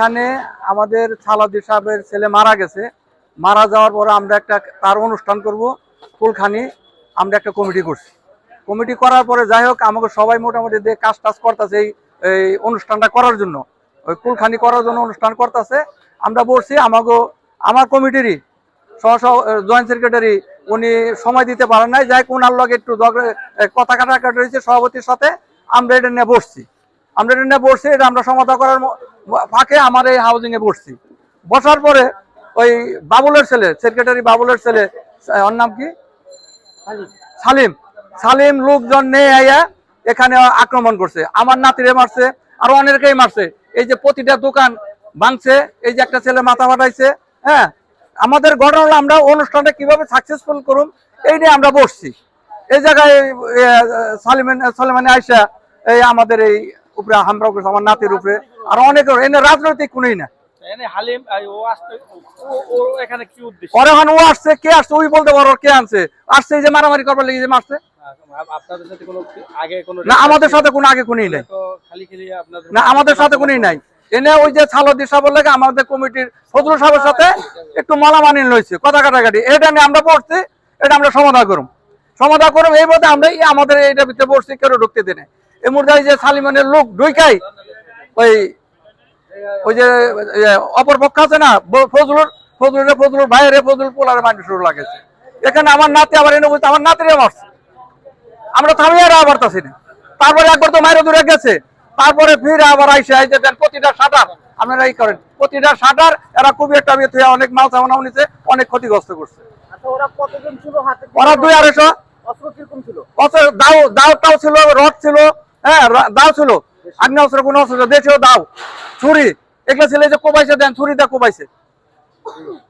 এখানে আমাদের সালাদি সাহেবের ছেলে মারা গেছে। মারা যাওয়ার পরে আমরা একটা তার অনুষ্ঠান করব কুলখানি আমরা একটা কমিটি করছি। কমিটি করার পরে যাই হোক, আমাকে সবাই মোটামুটি দিয়ে কাজ টাজ করতেছে এই এই অনুষ্ঠানটা করার জন্য। ওই কুলখানি করার জন্য অনুষ্ঠান করতেছে। আমরা বলছি আমাকে আমার কমিটিরই সহ জয়েন্ট সেক্রেটারি উনি সময় দিতে পারেন নাই। যাই কোনার লগে একটু কথা কাটাকাটি হয়েছে সভাপতির সাথে। আমরা এটা নিয়ে বসছি। আমরা এটা নিয়ে বসছি এটা আমরা সমাধান করার ফাঁকে আমার এই হাউজিং এ বসছি। বসার পরে ওই বাবুলের ছেলে সেক্রেটারি বাবুলের ছেলে ওর নাম কি? সালিম। সালিম। লোকজন নিয়ে আইয়া এখানে আক্রমণ করছে। আমার নাতিরে মারছে আরও অনেকেই মারছে। এই যে প্রতিটা দোকান ভাঙছে এই যে একটা ছেলে মাথা ফাটাইছে হ্যাঁ? আমাদের ঘটনা হলো আমরা অনুষ্ঠানটা কীভাবে সাকসেসফুল করুন এই নিয়ে আমরা বসছি। এই জায়গায় সালিমান সালিমানে আইসা এই আমাদের এই উপরে করছে আমার নাতির উপরে। আর অনেক এনে রাজনৈতিক কোনই না। ও আসছে কে আসছে ওই বলতে পারো কে আনছে? আসছে যে মারামারি করবার লেগে যে মারছে। আমাদের সাথে কোনো আগে কোনই নাই। না আমাদের সাথে কোনই নাই। এনে ওই যে ছালদি সাহেবের লাগে আমাদের কমিটির ফজলুল সাহেবের সাথে একটু মালামানি লইছে কথা কাটাকাটি। এটা নিয়ে আমরা পড়ছি এটা আমরা সমাধান করুম। সমাধান করুম এই মধ্যে আমরা আমাদের এইটার ভিতরে বসছি কেউ ঢুকতে দিনে এই মুহূর্তে যে সালিমানের লোক ওই ওই যে অপর পক্ষ আছে না ফজলুর ফজলুর ফজলুর ভাইয়ের ফজলুর পোলারে শুরু লাগেছে। এখানে আমার নাতি আবার এনে বলছে আমার নাতিরে মারছে। আমরা থামিয়ে আর আবার তাছি না তারপরে একবার তো মায়ের দূরে গেছে। তারপরে ফিরে আবার আইসে আইসে দেন প্রতিটা শাটার আপনারা এই করেন প্রতিটা শাটার এরা খুবই একটা বিয়ে অনেক মাল সামানা নিছে অনেক ক্ষতিগ্রস্ত করছে। আচ্ছা ওরা দুই আড়াইশো। দাও দাওটাও ছিল রড ছিল হ্যাঁ দাও ছিল। আগ্নেয় অস্ত্র, কোনো অস্ত্র দেশেও দাও। ছুরি। এগুলো ছেলে যে কোবাইছে, দেন ছুরি দিয়ে কোবাইছে।